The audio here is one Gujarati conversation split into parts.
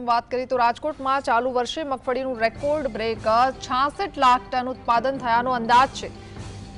પ્રથમ વાત કરીએ તો રાજકોટમાં ચાલુ વર્ષે મગફળીનું રેકોર્ડ બ્રેક. છાસઠ લાખ ટન ઉત્પાદન થયાનો અંદાજ છે.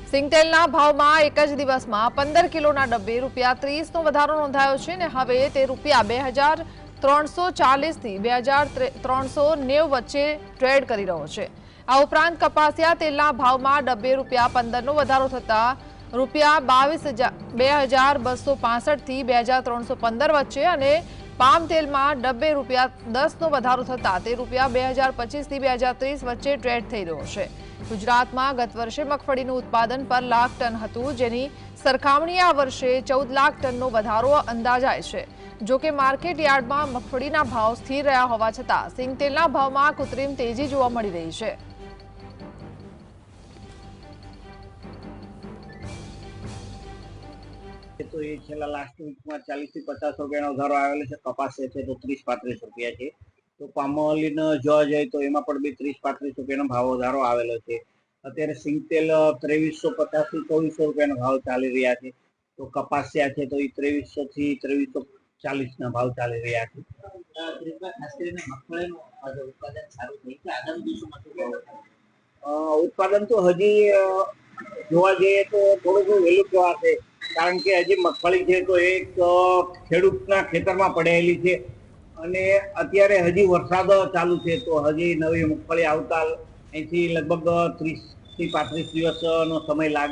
સિંગતેલના ભાવમાં એક જ દિવસમાં પંદર કિલોના ડબ્બે રૂપિયા ત્રીસનો વધારો નોંધાયો છે ને હવે તે રૂપિયા બે હજાર ત્રણસો ચાલીસથી બે હજાર ત્રણસો નેવ વચ્ચે ટ્રેડ કરી રહ્યો છે. આ ઉપરાંત કપાસિયા તેલના ભાવમાં ડબ્બે રૂપિયા પંદરનો વધારો થતા રૂપિયા બાવીસ હજાર બે હજાર બસો પાસઠથી બે હજાર ત્રણસો પંદર વચ્ચે અને પામ તેલમાં ડબ્બે રૂપિયા દસનો વધારો થતા તે રૂપિયા બે હજાર પચીસથી બે હજાર ત્રીસ વચ્ચે ટ્રેડ થઈ રહ્યો છે. ગુજરાતમાં ગત વર્ષે મગફળીનું ઉત્પાદન પર લાખ ટન હતું, જેની સરખામણીએ આ વર્ષે ચૌદ લાખ ટનનો વધારો અંદાજાય છે. જોકે માર્કેટ યાર્ડમાં મગફળીના ભાવ સ્થિર રહ્યા હોવા છતાં સિંગતેલના ભાવમાં કૃત્રિમ તેજી જોવા મળી રહી છે. એ તો એ છેલ્લા લાસ્ટ વીકમાં ચાલીસથી પચાસ રૂપિયાનો વધારો આવેલો છે, કપાસ છે, તો ત્રીસ પાંત્રીસ રૂપિયા છે. તો પામોલીન જોવા જઈએ તો એમાં પણ બી ત્રીસ પાંત્રીસ રૂપિયાનો ભાવ વધારો આવેલો છે. અત્યારે સિંગતેલ ત્રેવીસો પચાસથી ચોવીસો રૂપિયાનો ભાવ ચાલી રહ્યા છે. તો કપાસિયા છે તો એ ત્રેવીસો થી ત્રેવીસો ચાલીસ ના ભાવ ચાલી રહ્યા છે. ઉત્પાદન સારું થઈ છે. આગામી દિવસોમાં ઉત્પાદન તો હજી જોવા જઈએ તો થોડું ઘણું વહેલું કહેવાશે કારણ કે હજી મગફળી છે તો એક ખેડૂતના ખેતરમાં પડેલી છે. અને અત્યારે હજી વરસાદ ચાલુ છે તો હજી નવી મગફળી આવતા અહીંથી લગભગ ત્રીસથી પાંત્રીસ દિવસનો સમય લાગે